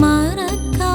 மறக்கா